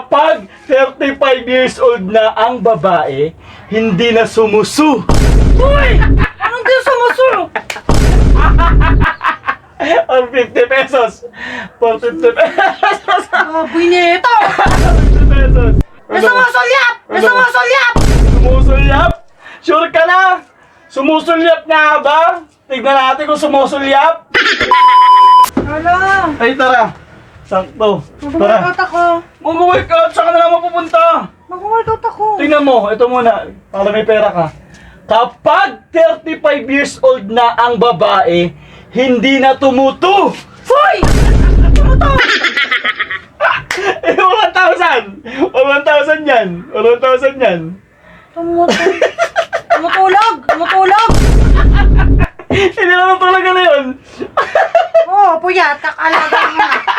Kapag 35 years old na ang babae, hindi na sumusu. Uy! Anong di sumusul? Ang 50 pesos. For 50 pesos. Sabi nito! 50 pesos. May sumusulyap! May Ano? sumusulyap! Sumusulyap? Sure ka na? Sumusulyap nga ba? Tignan natin kung sumusulyap. Hala! Ay, tara. Sakto. Tara. Mag-workout ako. Mag-workout, saan ka na lang mapupunta? Mag-workout ako. Tingnan mo, ito muna, para may pera ka. Kapag 35 years old na ang babae, hindi na tumuto. Hoy! To? Eh, 1,000! 1,000 yan! 1,000 yan! Tumutulog. Tumutulog! Tumutulog! Hindi naman talaga na yun! Oo, oh, puyat. Kakalaga mo na.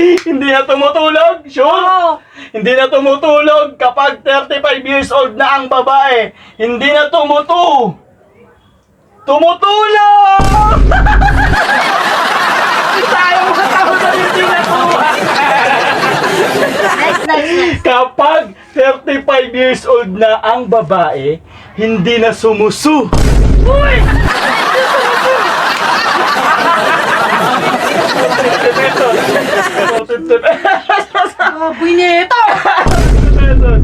Hindi na tumutulog? Sure? Oo. Hindi na tumutulog kapag 35 years old na ang babae. Hindi na tumutu. Tumutulog! Sayang mo tao na hindi nakuha. Next, next, next. Kapag 35 years old na ang babae, hindi na sumusu. Uy! 50 pesos. 50 pesos. Sabi nito! 50 pesos.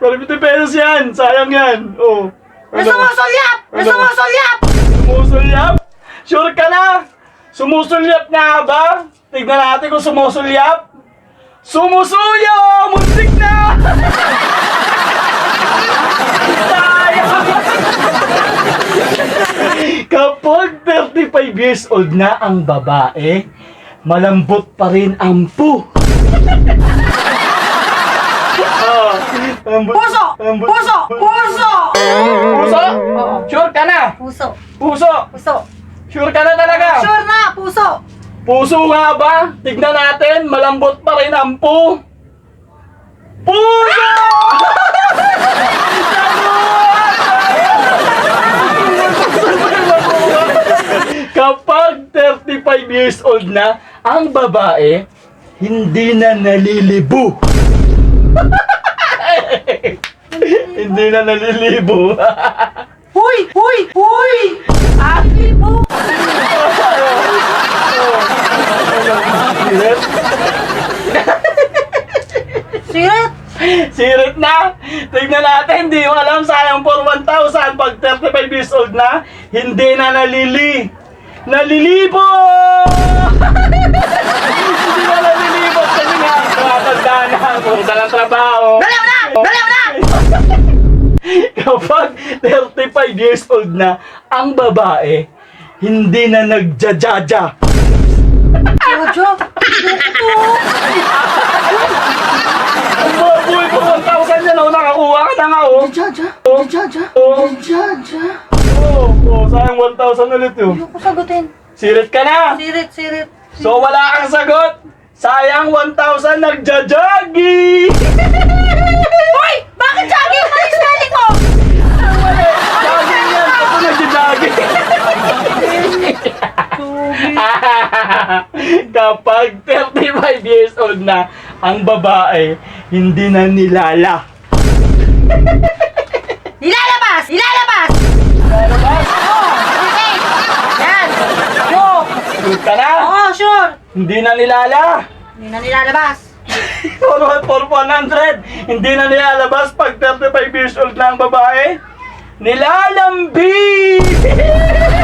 Pero 50 pesos yan. Sayang yan. Oh. Ano? sumusulyap! May Ano? sumusulyap! Sure ka na? Sumusulyap nga ba? Tignan natin kung sumusulyap. Sumusuyo! Muntik na! Sayang! Kapag 35 years old na ang babae, malambot pa rin ang pu. Ah, malambot- Puso! malambot- Puso! Puso! Puso? Oo. Sure ka na? Puso. Puso! Puso. Sure ka na talaga? Sure na! Puso! Puso nga ba? Tignan natin, malambot pa rin ang pu. Kapag 35 years old na ang babae, hindi na nalilibo. hindi na nalilibo. Huy! Huy! Huy! Sabi mo! Sirit? Sirit! Sirit na! Tignan natin, hindi mo alam sayang for 1,000 pag 35 years old na, hindi na nalili. Nalilibo! hindi na nalilibo kasi nga, tumatanda na, puro na lang trabaho. Dalaw na! Dalaw na! Kapag 35 years old na ang babae, hindi na nagjajaja. Jojo! Ang baboy ko 1,000 yan, oh, nakakuha ka na nga, oh. Jaja! Oh. Jaja! Oh. Jaja! Oh, oh, sayang 1,000 ulit, oh. Ayoko sagutin. Sirit ka na! Sirit, sirit. So wala kang sagot! Sayang 1,000 nagjajagi! Hoy! Bakit jogging? Mali spelling mo! Mali! Jogging yan! Ako nagjajagi! Kapag 35 years old na ang babae, hindi na nilala. Hindi na nilala. Hindi na nilalabas. For, for 100, hindi na nilalabas pag 35 years old na ang babae. Nilalambi!